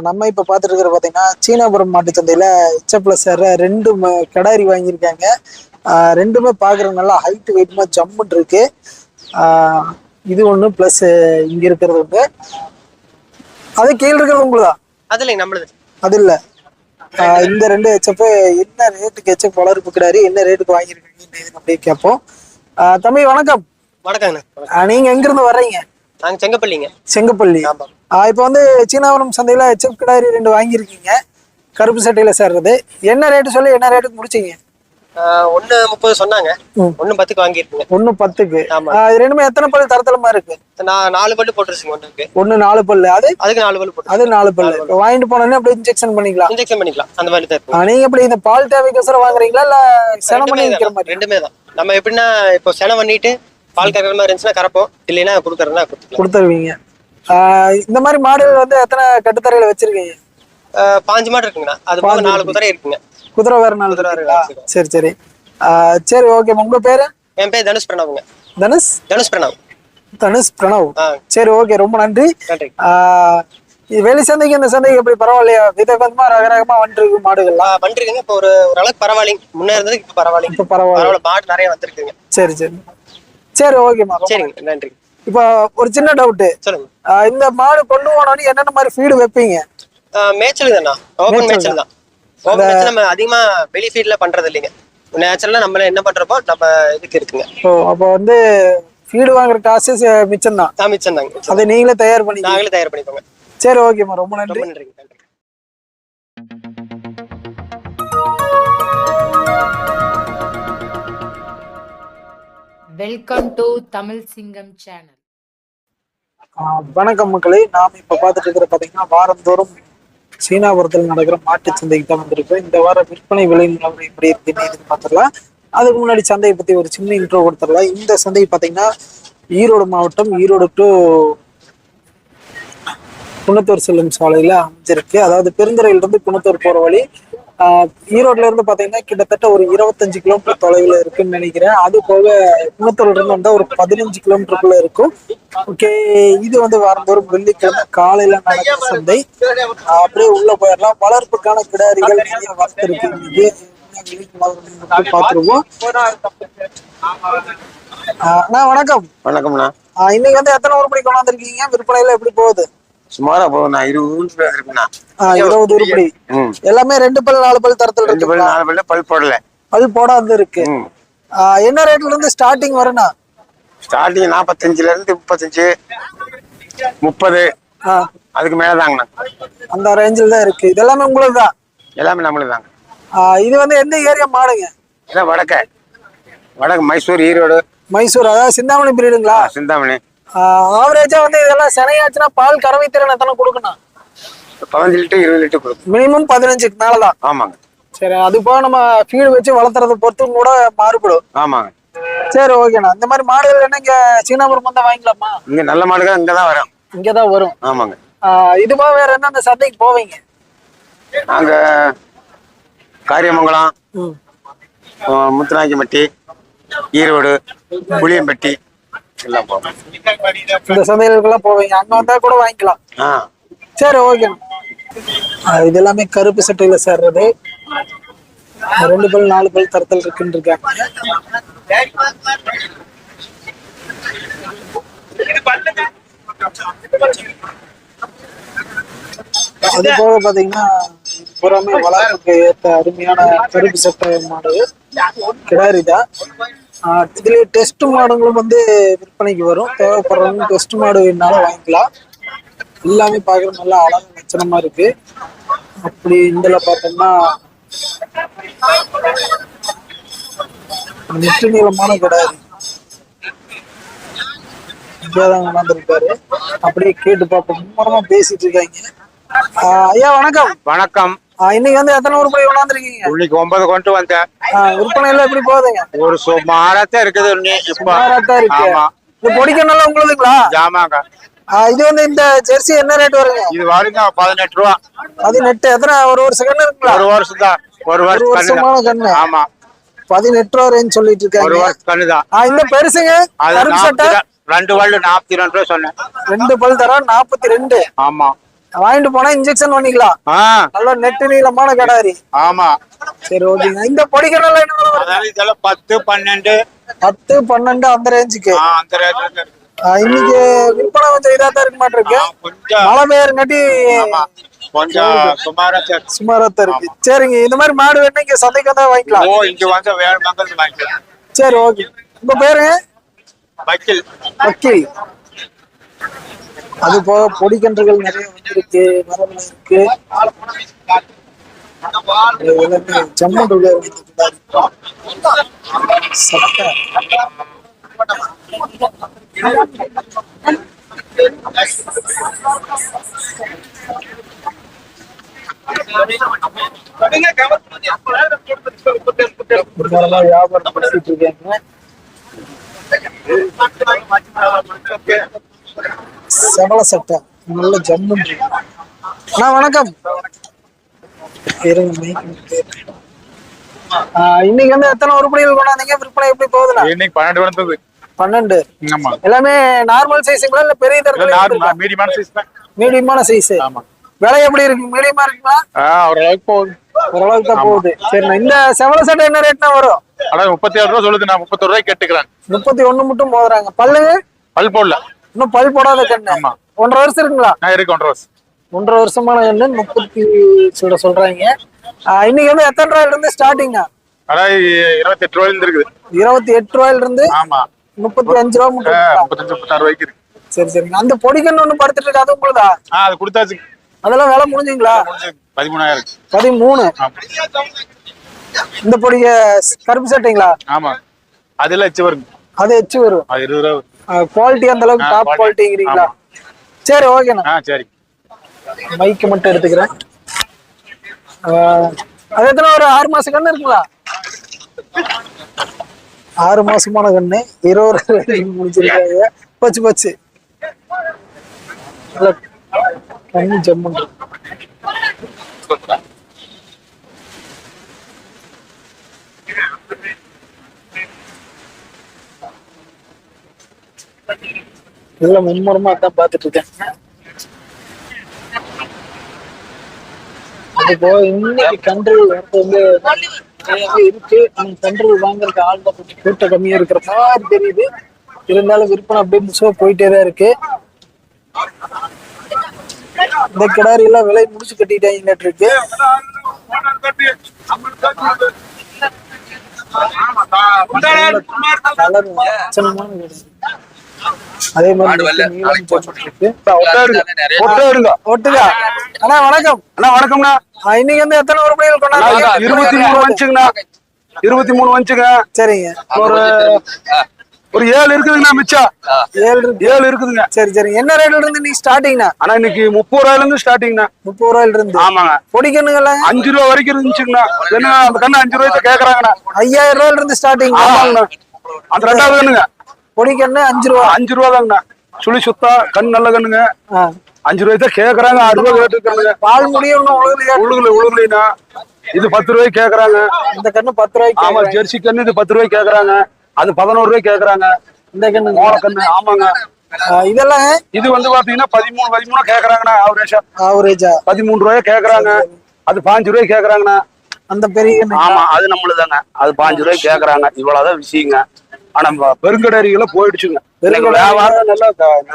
நம்ம இப்ப பாத்துட்டு இருக்கிற பாத்தீங்கன்னா சீனாபுரம் மாட்டு சந்தையில எச்ச பிளஸ் ரெண்டு கிடாரி வாங்கியிருக்காங்க. ரெண்டுமே பாக்குறது நல்லா ஹைட் வெயிட்மா ஜம்முன் இருக்கு. இது ஒண்ணு பிளஸ் இங்க இருக்கிறது ஒண்ணு அது கீழ இருக்கிறது உங்களுதா? அது இல்லைங்க நம்மளுது. அது இல்ல. இந்த ரெண்டு ஹெச்எப் என்ன ரேட்டுக்கு ஹெச்எப் வளர்ப்பு கிடாரி என்ன ரேட்டுக்கு வாங்கியிருக்கீங்கன்னு அப்படியே கேட்போம் தம்பி வணக்கம். வணக்கங்கண்ணா. ஆஹ் நீங்க எங்க இருந்து வர்றீங்க? நாங்க செங்கப்பள்ளிங்க. செங்கப்பள்ளி. ஆமா. ஆஹ் இப்போ வந்து சீனாபுரம் சந்தையில ஹெச்எப் கிடாரி ரெண்டு வாங்கியிருக்கீங்க. கருப்பு சட்டையில சேர்றது. என்ன ரேட்டு சொல்லி என்ன ரேட்டுக்கு முடிச்சீங்க? ஒண்ணு முப்பது சொன்னாங்க. ஒண்ணு பத்துக்கு வாங்கியிருக்குங்க. ஒண்ணு பத்துக்கு. இது ரெண்டுமே எத்தனை பல் தரத்தலமா இருக்கு? நான் நாலு பல்லு போட்டுருச்சுங்க ஒண்ணுக்கு. ஒண்ணு நாலு பல்லு. அது? அதுக்கு நாலு பல்லு போட்டு அது நாலு பல்லு. வாங்கிட்டு போனோடனே அப்படியே இன்ஜெக்ஷன் பண்ணிக்கலாம். இன்ஜெக்ஷன் பண்ணிக்கலாம். அந்த மாதிரி தான் இருக்கும். ஆஹ் நீங்க எப்படி இந்த பால் தேவைக்கோசரம் வாங்குறீங்களா இல்ல செனம் பண்ணி ரெண்டுமே தான். மாதிரி? ரெண்டுமே தான். நம்ம எப்படின்னா இப்போ செனை பண்ணிட்டு பால் கறக்கிற மாதிரி இருந்துச்சுன்னா கறப்போம். இல்லைன்னா கொடுத்துக்கலாம். கொடுத்துருவீங்க. இந்த மாதிரி மாடுகள் வந்து எத்தனை கட்டுத்தரையில வச்சிருக்கீங்க? பாஞ்சு மாடு இருக்குங்கண்ணா. அது போக நாலு குதிரை இருக்குங்க. குதிரை வேற நாள் குதிரை. சரி சரி. சரி ஓகே. உங்க பேரு? என் பேர் தனுஷ் பிரணவுங்க. தனுஷ்? தனுஷ் பிரணவ். தனுஷ் பிரணவ். சரி ஓகே. ரொம்ப நன்றி. நன்றி. வெளி சந்தைக்கு இந்த சந்தைக்கு எப்படி பரவாயில்லையா? விதவிதமா ரகரகமா வந்துருக்கு மாடுகள்லாம். ஆஹ் பண்ணிருக்கீங்க இப்போ ஒரு ஓரளவுக்கு பரவாயில்லைங்க. முன்னே இருந்ததுக்கு இப்போ பரவாயில்லைங்க. இப்ப பரவாயில்ல. மாடு நிறைய வந்திருக்குங்க. சரி சரி. சரி ஓகேம்மா. சரிங்க. நன்றி. இப்போ ஒரு சின்ன டவுட்டு சொல்லுங்க. இந்த மாடு கொண்டு போனோன்னு என்னென்ன மாதிரி ஃபீடு வைப்பீங்க? மேய்ச்சல் தானா ஓப்பன் மேய்ச்சல் தான். மேய்ச்சல் நம்ம அதிகமா வெளி ஃபீல்ட்ல பண்றது இல்லைங்க. நேச்சுரலா நம்மள என்ன பண்றப்போ நம்ம இதுக்கு இருக்குங்க. ஓ அப்போ வந்து ஃபீடு வாங்குற காசு மிச்சம்தான். தான் மிச்சம். தாங்க அதை நீங்களே தயார் பண்ணி நாங்களே தயார் பண்ணிப்போங்க. சரி ஓகேம்மா ரொம்ப நன்றி. ரொம்ப நன்றிங்க. நன்றி. வெல்கம் டு தமிழ் சிங்கம் சேனல் வணக்கம் மக்களே. நாம் இப்ப பாத்துட்டு இருக்கிற பாத்தீங்கன்னா வாரந்தோறும் சீனாபுரத்தில் நடக்கிற மாட்டு சந்தைக்கு தான் வந்திருக்கோம். இந்த வார விற்பனை விலை நிலவரம் எப்படி இருக்குன்னு இதுன்னு பார்த்துடலாம் அதுக்கு முன்னாடி சந்தையை பத்தி ஒரு சின்ன இன்ட்ரோ கொடுத்துடலாம். இந்த சந்தை பாத்தீங்கன்னா ஈரோடு மாவட்டம் ஈரோடு டு குணத்தூர் செல்லும் சாலையில அமைஞ்சிருக்கு. அதாவது பெருந்துறையிலிருந்து குணத்தூர் போற வழி ஈரோட்ல இருந்து பாத்தீங்கன்னா கிட்டத்தட்ட ஒரு இருபத்தஞ்சு கிலோமீட்டர் தொலைவில் இருக்குன்னு நினைக்கிறேன். அது போக குணத்தூர்ல இருந்து வந்தா ஒரு பதினஞ்சு கிலோமீட்டருக்குள்ள இருக்கும். ஓகே இது வந்து வாரந்தோறும் வெள்ளிக்கிழமை காலையில நடக்கிற சந்தை. அப்படியே உள்ள போயிடலாம். வளர்ப்புக்கான கிடாரிகள் நிறைய இன்னைக்கு மட்டும் பார்த்துருவோம். ஆஹ் அண்ணா வணக்கம். வணக்கம்ண்ணா. இன்னைக்கு வந்து எத்தனை உருப்படி கொண்டாந்துருக்கீங்க? விற்பனையில எப்படி போகுது? சுமாரா போகுண்ணா இருபது ஊருக்கு பேர் இருக்குண்ணா ஆஹ் இருபது உருப்படி எல்லாமே ரெண்டு பல் நாலு பல் தரத்துல ரெண்டு பல்லு நாலு பல்லு பல் போடல. பல் போடாது இருக்கு. என்ன ரேட்ல இருந்து ஸ்டார்டிங் வரும்னா? ஸ்டார்டிங் நாற்பத்தஞ்சுல இருந்து முப்பத்தஞ்சு முப்பது. அதுக்கு மேல தாங்கண்ணா. அந்த ரேஞ்சில் தான் இருக்கு. இது எல்லாமே உங்களுக்கு தான்? எல்லாமே நம்மளுக்கு தாங்க. இது வந்து எந்த ஏரியா மாடுங்க? இதான் வடக்க. வடக்கு மைசூர் ஈரோடு. மைசூர் அதாவது சிந்தாமணி பிரீடுங்களா சிந்தாமணி. ஆவரேஜா வந்து இதெல்லாம் சினையாச்சுன்னா பால் கறவை திறன் எத்தனை கொடுக்கணும்? பதினஞ்சு லிட்டர் இருபது லிட்டர் கொடுக்கும் மினிமம் பதினஞ்சுக்கு மேலதான். ஆமாங்க. சரி அது போக நம்ம ஃபீடு வச்சு வளர்த்துறத பொறுத்து கூட மாறுபடும். ஆமாங்க. சரி ஓகேண்ணா இந்த மாதிரி மாடுகள் என்ன இங்க சீனாபுரம் வந்தா வாங்கிக்கலாமா? இங்க நல்ல மாடுகள் இங்க தான் வரும். இங்கதான் வரும். ஆமாங்க. இது போக வேற என்ன அந்த சந்தைக்கு போவீங்க? நாங்க காரியமங்கலம் முத்துநாயக்கம்பட்டி ஈரோடு புளியம்பட்டி எல்லாம் போவோம் இந்த சந்தைகளுக்கெல்லாம் போவீங்க. அங்க வந்தா கூட வாங்கிக்கலாம். சரி ஓகே இது எல்லாமே கருப்பு சட்டையில சேர்றது. ரெண்டு பல் நாலு பல் தரத்தில் இருக்குன்னு இருக்காங்க அது போக பாத்தீங்கன்னா புறமே வளர்ப்புக்கு ஏற்ற அருமையான கருப்பு சட்டை மாடு. கிடாரி இதுல டெஸ்ட் மாடுகளும் வந்து விற்பனைக்கு வரும். தேவைப்படுறவங்க டெஸ்ட் மாடு வேணாலும் வாங்கிக்கலாம். எல்லாமே பார்க்குற நல்லா அழகு லட்சணமா இருக்கு. அப்படி இதுல பார்த்தோம்னா நெட்டு நீளமான கிடையாது இங்கேதான் அப்படியே கேட்டு பார்ப்போம். மும்மரமா பேசிட்டு இருக்காங்க. ஐயா வணக்கம். வணக்கம். இன்னைக்கு வந்து எத்தனை உருப்படி கொண்டாந்துருக்கீங்க இன்னைக்கு ஒன்பது கொண்டு வந்தேன். விற்பனை எல்லாம் எப்படி போகுதுங்க ஒரு சுமாரத்தான் இருக்குது சுமாராத்தான் இருக்கு. இது பொடிக்கணும்லாம் உங்களுதுங்களா? ஜாமாங்க ஆஹ் இது வந்து இந்த ஜெர்சி என்ன ரேட் வருங்க? இது வருங்க பதினெட்டு ரூபா. அது நெட்டு எத்தனை ஒரு ஒரு செகண்ட் இருக்குங்களா? ஒரு வருஷம் தான் ஒரு ஒரு வருஷம் வருஷமான கண்ணு. ஆமா. பதினெட்டு ரூபா ரேஞ்ச் சொல்லிட்டு ஒரு இருக்காங்க வருஷம் கண்ணுதான். ஆஹ் இந்த பெருசுங்க? ரெண்டு வள்ளு நாற்பத்தி ரெண்டு ரூபா சொன்னேன் ரெண்டு. பல் தரம் நாற்பத்தி ரெண்டு. ஆமா. வாங்கிட்டு போனா இன்ஜெக்ஷன் பண்ணிக்கலாம். நல்ல நெட்டு நீளமான கடாரி. ஆமா. சரி ஓகேங்க இந்த பொடிக்கடல இதெல்லாம் பத்து பன்னெண்டு. பத்து பன்னெண்டு அந்த ரேஞ்சுக்கு அந்த இன்னைக்கு விற்பனை கொஞ்சம் இதா தான் இருக்க மாட்டிருக்கு. மழை பெய்யறங்காட்டி ஆமா. கொஞ்சம் சுமாரா. சுமாரா இருக்கு. சரிங்க இந்த மாதிரி மாடு வேணும் இங்க சந்தைக்கு வாங்கிக்கலாம். ஓ இங்க வந்து வேணுமாங்கிறது வாங்கிக்கலாம். சரி ஓகே உங்க பேரு வக்கீல். வக்கீல். அது போக பொடிக்கன்றுகள் நிறைய இருக்கு மரங்கள் இருக்கு. இது எல்லாமே ஜம்மன் சட்டை வியாபாரம் பண்ணிட்டு இருக்காங்க. செவல சட்டை. நல்ல ஜம்மு அண்ணா வணக்கம். இன்னைக்கு வந்து எத்தனை உருப்படிகள் கொண்டாந்தீங்க? விற்பனை எப்படி போகுதுண்ணா? இன்னைக்கு பன்னெண்டு வந்தது. பன்னெண்டு. ஆமா. எல்லாமே நார்மல் சைஸுங்களா இல்ல பெரிய தரத்துல மீடியமான சைஸ் தான். மீடியமான சைஸ் ஆமா. விலை எப்படி இருக்கு? மீடியமா இருக்குங்களா? ஓரளவுக்கு போகுது. ஓரளவுக்கு தான் போகுது. சரிண்ணா இந்த செவல சட்டை என்ன ரேட்னா வரும்? அதான் முப்பத்தி ரூபா சொல்லுது நான் முப்பத்தொரு ரூபாய்க்கு கேட்டுக்கிறேன் முப்பத்தி ஒண்ணு மட்டும் போதுறாங்க பல்லுங்க? பல் போடல. இன்னும் பல் போடாத கண்ணு. ஆமா. ஒன்றரை வருஷம் இருக்குங்களா? இருக்கு ஒன்றரை வருஷம். ஒன்றரை வருஷமான கண்ணு முப்பத்தி சொல்ல சொல்றாங்க. இன்னைக்கு வந்து எத்தனை ரூபாயில இருந்து ஸ்டார்டிங்கா அதாவது இருபத்தெட்டு ரூபாயில இருக்கு இருபத்தி எட்டு ரூபாயில இருந்து ஆமா. முப்பத்தி அஞ்சு ரூபா முப்பத்தஞ்சு முப்பத்தாறு ரூபாய்க்கு இருக்கு. சரி சரிங்க அந்த பொடிக்கண்ணு ஒண்ணு படுத்துட்டு இருக்கு? அது உங்களுதா? அது கொடுத்தாச்சு. அதெல்லாம் விலை முடிஞ்சுங்களா? முடிஞ்சு பதிமூணாயிரம் பதிமூணு. இந்த பொடிய கருப்பு சட்டைங்களா? ஆமா. அதெல்லாம் வச்சு வருங்க அது எச்சு வரும். அது இருபது ரூபா வரும். குவாலிட்டி அந்த அளவுக்கு டாப். குவாலிட்டிங்கிறீங்களா சரி ஓகேண்ணா ஆ சரி. மைக்கு மட்டும் எடுத்துக்கிறேன். அது எத்தனை ஒரு ஆறு மாசம் கண்ணு இருக்குங்களா? ஆறு மாசமான கண்ணு. இருபது முடிச்சிருக்காங்க. பச்சு பச்சு. கண்ணு ஜம்முன் இதுல மும்முரமா தான் பாத்துட்டு இருக்கேன். அது போக இன்னைக்கு வரது வந்து இருக்கு. ஆனா கன்று வாங்குறதுக்கு ஆள் தான் கொஞ்சம் கூட்டம் கம்மியா இருக்கிற மாதிரி தெரியுது. இருந்தாலும் விற்பனை அப்படியே முசுவா போயிட்டே தான் இருக்கு. இந்த கிடாரி எல்லாம் விலை முடிச்சு கட்டிட்டாங்க இருக்கு. கலர். அதே மாதிரி ஒட்டுதா அண்ணா வணக்கம். அண்ணா வணக்கம்ண்ணா. இன்னைக்கு வந்து எத்தனை உருப்படிகள் கொண்டாடுறீங்க? இருபத்தி மூணு வந்துச்சுங்கண்ணா இருபத்தி மூணு வந்துச்சுங்க சரிங்க. ஒரு ஒரு ஏழு இருக்குதுங்கண்ணா மிச்சம் ஏழு இருக்கு. ஏழு இருக்குதுங்க. சரி சரி. என்ன ரேட்ல இருந்து இன்னைக்கு ஸ்டார்டிங்ண்ணா ஆனா இன்னைக்கு முப்பது ரூபாயில இருந்து ஸ்டார்டிங்ண்ணா முப்பது ரூபாயில இருந்து ஆமாங்க. பொடிக்கண்ணுங்களாம் அஞ்சு ரூபா வரைக்கும் இருந்துச்சுங்கண்ணா. என்ன அந்த கண்ணு அஞ்சு ரூபாய்க்கு கேக்குறாங்கண்ணா. ஐயாயிரம் ரூபாயில இருந்து ஸ்டார்டிங் ஆமாங்கண்ணா. அந்த ரெண்டாவது கண்ணுங்க. பொடிக்கண்ணு அஞ்சு ரூபா. அஞ்சு ரூபா தாங்கண்ணா. சுழி சுத்தா கண் நல்ல கண்ணுங்க. அஞ்சு ரூபாய்க்கு தான் கேக்குறாங்க ஆறு ரூபாய் கேட்டுருக்காங்க. பால் முடியும் உழுகுல உழுகுலினா இது பத்து ரூபாய்க்கு கேக்குறாங்க. இந்த கண்ணு பத்து ரூபாய்க்கு ஆமா. ஜெர்சி கண்ணு இது பத்து ரூபாய்க்கு கேக்குறாங்க. அது பதினோரு ரூபாய்க்கு கேக்குறாங்க. இந்த கண்ணு மோள கண்ணு. ஆமாங்க. இதெல்லாம் இது வந்து பாத்தீங்கன்னா பதிமூணு பதிமூணு கேக்குறாங்கண்ணா ஆவரேஜா ஆவரேஜா பதிமூணு ரூபாய் கேக்குறாங்க. அது பாஞ்சு ரூபாய் கேக்குறாங்கண்ணா. அந்த பெரிய கண்ணு ஆமா அது நம்மளுதாங்க. அது பாஞ்சு ரூபாய் கேக்குறாங்க. இவ்வளவுதான் விஷயங்க. ஆனா நம்ம பெருங்கடரிகளை போயிடுச்சுங்க. வியாபாரம் நல்லா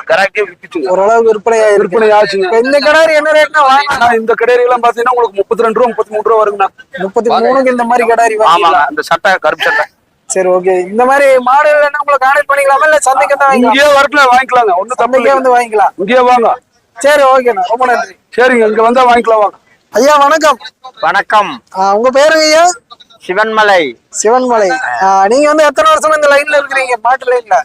கரெக்டா வித்துச்சுங்க. ஓரளவுக்கு விற்பனை ஆயிருக்கு விற்பனை ஆச்சுங்க இப்ப இந்த கடாரி என்ன ரேட்னா வாங்க. இந்த கடையெல்லாம் பாத்தீங்கன்னா உங்களுக்கு முப்பத்தி ரெண்டு ரூபா முப்பத்தி மூணு ரூபா வருங்கண்ணா. முப்பத்தி மூணுக்கு இந்த மாதிரி கடாரி வாங்க ஆமாங்க இந்த சட்டை கருப்பு சட்டை. சரி ஓகே இந்த மாதிரி மாடல் என்ன உங்களை கான்டாக்ட் பண்ணிக்கலாமா? இல்ல சந்தைக்கு தான் இங்கேயே வரட்டுல வாங்கிக்கலாங்க. சந்தைக்கே இல்லைங்க. வந்து வாங்கிக்கலாம். இங்கேயே வாங்க. சரி ஓகேண்ணா ரொம்ப நன்றி. சரிங்க இங்க வந்தா வாங்கிக்கலாம் வாங்க. ஐயா வணக்கம். வணக்கம். உங்க பேருங்க ஐயா? சிவன்மலை. சிவன்மலை. நீங்க வந்து எத்தனை வருஷமா இந்த லைன்ல இருக்கிறீங்க? மாட்டு லைன்ல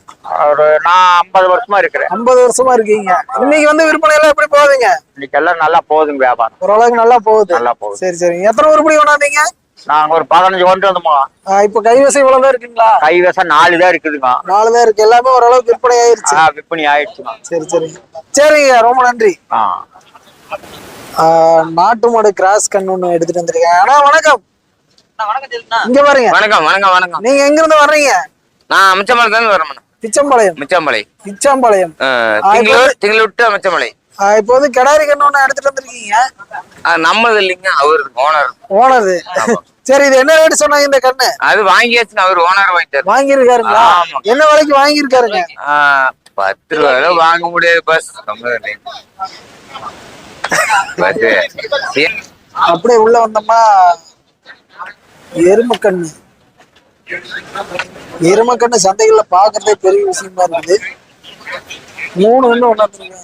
ஒரு நான் ஐம்பது வருஷமா இருக்கிறேன். ஐம்பது வருஷமா இருக்கீங்க. இன்னைக்கு வந்து விற்பனை எல்லாம் எப்படி போகுதுங்க? இன்னைக்கு எல்லாம் நல்லா போகுதுங்க வியாபாரம். ஓரளவுக்கு நல்லா போகுது. நல்லா போகுது. சரி சரி. எத்தனை உருப்படி கொண்டாந்தீங்க? நாங்க ஒரு பதினஞ்சு கொண்டு வந்தோமா. இப்ப கைவசம் இவ்வளவுதான் இருக்குங்களா? கைவசம் நாலு தான் இருக்குதுங்க. நாலு தான் இருக்கு. எல்லாமே ஓரளவுக்கு விற்பனை ஆயிருச்சு. ஆ, விற்பனை ஆயிடுச்சுங்க சரி சரி. சரிங்க ரொம்ப நன்றி. நாட்டு மாடு கிராஸ் கண்ணு ஒண்ணு எடுத்துட்டு வந்திருக்கேன். ஆனா வணக்கம். இங்க பாருங்க. வணக்கம் வணக்கம் வணக்கம். நீங்க எங்க இருந்து வர்றீங்க? நான் மிச்சமலை தான் வரேன் பிச்சம்பாளையம். மிச்சமலை பிச்சாம்பாளையம். திங்களூர் திங்களூர் டு மிச்சமலை ஆஹ் இப்போ வந்து கிடாரி கண்ணு எடுத்துட்டு வந்திருக்கீங்க. நம்மது இல்லைங்க அவர் ஓனர். ஓனரு. சரி இது என்ன ரேட் சொன்னாங்க இந்த கண்ணு? அது வாங்கியாச்சுங்க அவர் ஓனர் வாங்கிட்டாரு. வாங்கியிருக்காருங்களா? ஆமா. என்ன விலைக்கு வாங்கியிருக்காருங்க? பத்து ரூபாயில வாங்க முடியாது பஸ். அப்படியே உள்ள வந்தோம்னா எருமக்கண்ணு எருமக்கண்ணு சந்தைகள்ல பாக்குறதே பெரிய விஷயமா இருக்குது மூணு கண்ணு ஒண்ணாந்துருங்க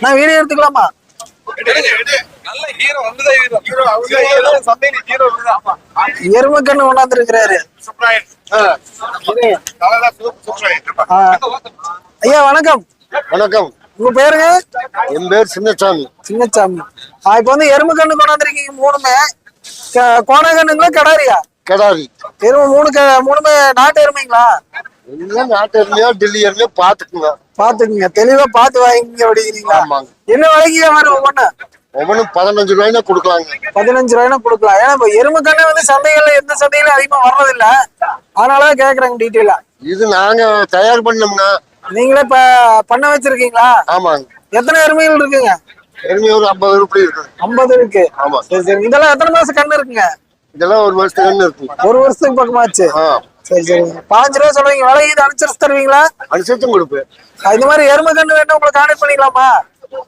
நான் வீடியோ எடுத்துக்கலாமா? எருமக்கண்ணு ஒண்ணாந்துருக்கிறாரு ஐயா வணக்கம். வணக்கம். உங்க பேருங்க? என் பேர் சின்னசாமி சின்னச்சாமி. ஆ, இப்ப வந்து எருமை கண்ணு கொண்டாந்துருக்கீங்க மூணுமே. கோண கண்ணுங்களா கிடாரியா? கடாரி. எருமை மூணு மூணுமே நாட்டு எருமைங்களா? எல்லாம் நாட்டு எருமையோ டெல்லி எருமையோ பாத்துக்குங்க பாத்துக்குங்க தெளிவா பார்த்து வாங்கிங்க அப்படிங்கிறீங்களா? ஆமாங்க. என்ன விலைக்கு வரும் ஒவ்வொன்னு? ஒவ்வொன்றும் பதினஞ்சு ரூபாய்னா கொடுக்கலாங்க. பதினஞ்சு ரூபாய்னா கொடுக்கலாம். ஏன்னா இப்ப எருமை கண்ணு வந்து சந்தைகள்ல எந்த சந்தையிலும் அதிகமா வர்றதில்ல. அதனாலதான் கேக்குறாங்க டீட்டெயிலா இது நாங்க தயார் பண்ணோம்னா நீங்களே இப்ப பண்ண வச்சிருக்கீங்களா? ஆமாங்க. எத்தனை எருமைகள் இருக்குங்க? எருமை ஒரு ஐம்பது ரூபாய் இருக்குது ஐம்பது இருக்கு. ஆமா. சரி சரி. இதெல்லாம் எத்தனை மாசம் கண்ணு இருக்குங்க? இதெல்லாம் ஒரு வருஷத்துக்கு இருக்கு. ஒரு வருஷத்துக்கு பக்கமாச்சு. சரி சரி. பாஞ்சு ரூபா சொல்லுவீங்க விலை இது அனுசரிச்சு தருவீங்களா? அனுசரிச்சும் கொடுப்பேன். இந்த மாதிரி எருமை கண்ணு வேணும் உங்களுக்கு கான்டெக்ட் பண்ணிக்கலாமா?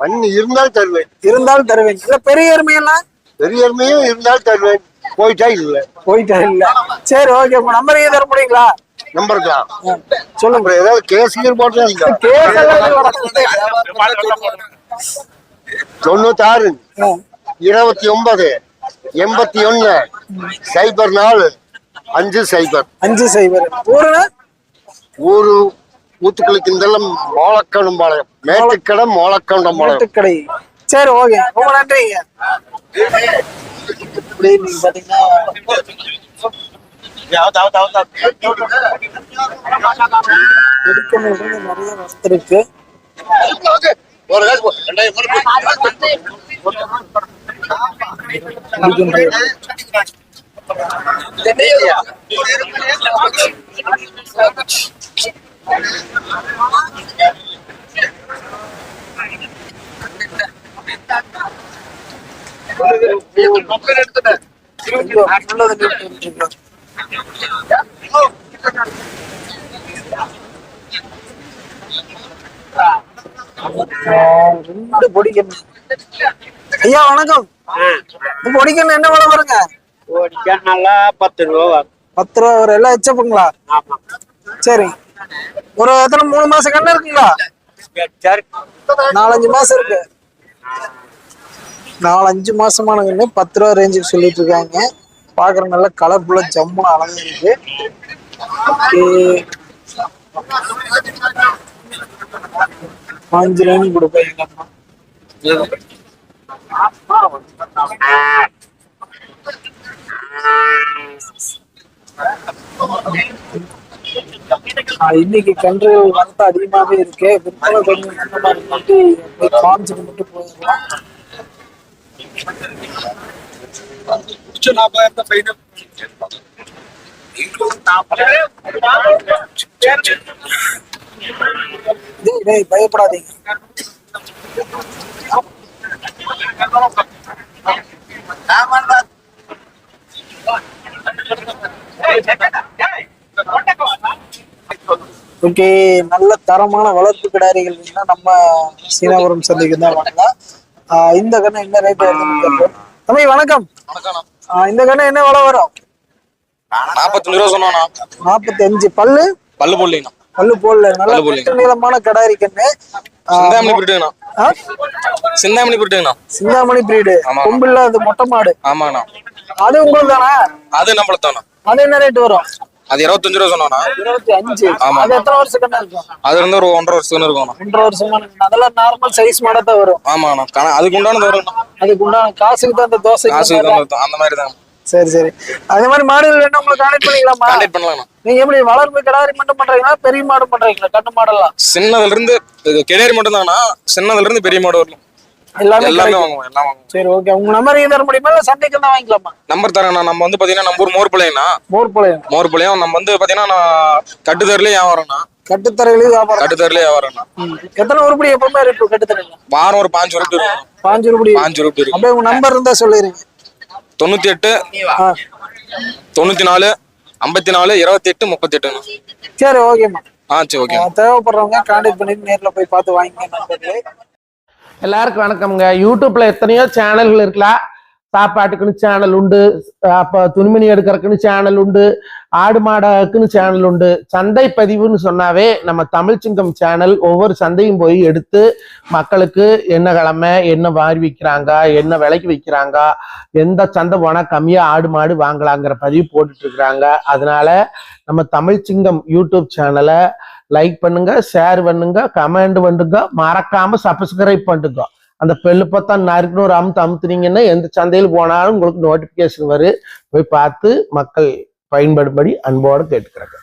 பண்ணி இருந்தால் தருவேன். இருந்தாலும் தருவீங்க இல்ல பெரிய எருமையெல்லாம்? பெரிய எருமையும் இருந்தால் தருவேன். போயிட்டா இல்லை. போயிட்டா இல்ல. சரி ஓகே. உங்க நம்பரையே தர முடியுங்களா? நம்பருக்கா சொல்லுங்க. ஏதாவது போட்டா கேஸ் எதுவும் வராது. தொண்ணூத்தாறு இருபத்தி ஒன்பது எண்பத்தி ஒன்னு சைபர் நாலு அஞ்சு சைபர். அஞ்சு சைபர். ஊருனா ஊரு ஊத்துக்குளிக்கு இதெல்லாம் மோளக்கணும்பாளையம் மேட்டுக்கடை மோளக்கண்டம்பாளையம் மேட்டுக்கடை. சரி ஓகே. ரொம்ப நன்றிங்க. நிறைய வந்திருக்கு ஐயோ, உள்ளது நிறுத்தி விட்டுருங்க. ஆஹ், ரெண்டு பொடிக்கண்ணு ஐயா வணக்கம். இந்த பொடிக்கண்ணு என்ன விலை வருங்க? நல்லா பத்து ரூபா பத்து ரூபா ஒரு எல்லாம் எச்சப்புங்களா? சரி. ஒரு எத்தனை மூணு மாசம் கண்ணு இருக்குங்களா? நாலஞ்சு மாசம் இருக்கு. நாலஞ்சு மாசமான கண்ணு. பத்து ரூபா ரேஞ்சுக்கு சொல்லிட்டு இருக்காங்க. பாக்குற நல்ல கலர்ஃபுல்லா ஜம்முன்னு அழகா இருக்கு Okay. பாஞ்சு ரூபாய்னு இன்னைக்கு கன்றுகள் வரத்து அதிகமாவே இருக்கு. விற்பனை கொஞ்சம் அந்த மாதிரி மட்டும் அப்படியே காமிச்சிட்டு மட்டும் போயிடலாம். டேய், டேய், பயப்படாதீங்க. ஓகே நல்ல தரமான வளர்ப்பு கிடாரிகள் நம்ம சீனாபுரம் சந்தைக்கு தான் வாங்கலாம். இந்த கண்ணு என்ன ரேட் வருதுன்னு வணக்கம். இந்த கண்ணு என்ன விலை வரும்? நாற்பத்தஞ்சு ரூபா சொன்னானா? நாற்பத்தி அஞ்சு பல்லு? பல்லு போடலீங்கண்ணா பல்லு போடல. நல்ல நீளமான கடாரி கண்ணு. சிந்தாமணி? சிந்தாமணி பிரிட்டுங்கண்ணா. சிந்தாமணி பிரீடு. அது மொட்டை மாடு. ஆமாண்ணா. அது உங்களுக்கு தானே அது நம்மளத்தாண்ணா அது என்ன ரேட் வரும்? அது இருபத்தஞ்சு ரூபா சொன்னானா இருபத்தி அஞ்சு ஆமா. அது எத்தனை வருஷம் கண்ணா இருக்கும்? அது இருந்து ஒரு ஒன்றரை வருஷமான கண்ணு. அதெல்லாம் நார்மல் சைஸ் மாடா தான் வரும். ஆமாண்ணா. அதுக்கு உண்டானது வரும்ண்ணா. அதுக்கு உண்டான காசுக்கு தான் அந்த தோசை காசு அந்த மாதிரி தான் சரி சரி. அதே மாதிரி மாடுகள் வேணும் உங்களுக்கு கான்டெக்ட் பண்ணிக்கலாமா? கான்டாக்ட் பண்ணலாம்ண்ணா. நீங்க எப்படி வளர்ப்பு கிடாரி மட்டும் பண்றீங்களா? பெரிய மாடு பண்றீங்களா? கட்டு மாடெல்லாம்? சின்னதுல இருந்து கிடேரி மட்டும் தானா சின்னதுல இருந்து பெரிய மாடு வரலாம் எல்லாமே எல்லாமே. வாங்குவோம் எல்லாம் வாங்குவோம். சரி ஓகே உங்க நம்பர் தர முடியுமா? இல்ல சந்தைக்கு தான் வாங்கிக்கலாமா? நம்பர் தரேண்ணா. நம்ம வந்து பாத்தீங்கன்னா நம்ம ஊர் மோர்பாளையம்ண்ணா மோர் பாளையம் மோர்பாளையம் நம்ம வந்து பாத்தீங்கன்னா நான் கட்டுத்தரலே வியாபாரம்ண்ணா. கட்டுத்தரையிலேயே வியாபாரம். கட்டுத்தரலே வியாபாரம் ம். எத்தனை உருப்படி எப்பவுமே இருக்கு கட்டுத்தரையில? வாரம் ஒரு பாஞ்சு இருக்கும். பாஞ்சு உருப்படி. பாஞ்சு இருக்கும். அப்படியே உங்க நம்பர் இருந்தா சொல்லிருங்க. தொண்ணூத்தி எட்டு ஆ. தொண்ணூத்தி நாலு ஐம்பத்தி நாலு இருபத்தி எட்டு முப்பத்தி எட்டுண்ணா சரி ஓகேம்மா ஆ சரி ஓகே தேவைப்படுறவங்க கான்டாக்ட் பண்ணிட்டு நேர்ல போய் பார்த்து வாங்கிங்க நண்பர்களே. எல்லாருக்கும் வணக்கம்ங்க. யூடியூப்ல எத்தனையோ சேனல்கள் இருக்கலாம் சாப்பாட்டுக்குன்னு சேனல் உண்டு. அப்போ துணிமணி எடுக்கிறதுக்குன்னு சேனல் உண்டு. ஆடு மாடக்குன்னு சேனல் உண்டு. சந்தை பதிவுன்னு சொன்னாவே நம்ம தமிழ் சிங்கம் சேனல் ஒவ்வொரு சந்தையும் போய் எடுத்து மக்களுக்கு என்ன கிழமை என்ன வாரி விற்கிறாங்க என்ன விலைக்கு விற்கிறாங்க எந்த சந்தை போனால் கம்மியாக ஆடு மாடு வாங்கலாங்கிற பதிவு போட்டுட்டு இருக்கிறாங்க அதனால நம்ம தமிழ் சிங்கம் யூடியூப் சேனலை லைக் பண்ணுங்க ஷேர் பண்ணுங்க கமெண்ட் பண்ணுங்க மறக்காம சப்ஸ்கிரைப் பண்ணுங்க. அந்த பெல்லு பார்த்தா நறுக்குன்னு ஒரு அமுத்து அமுத்துனீங்கன்னா எந்த சந்தையில் போனாலும் உங்களுக்கு நோட்டிபிகேஷன் வரும். போய் பார்த்து மக்கள் பயன்படும்படி அன்போடு கேட்டுக்கிறாங்க.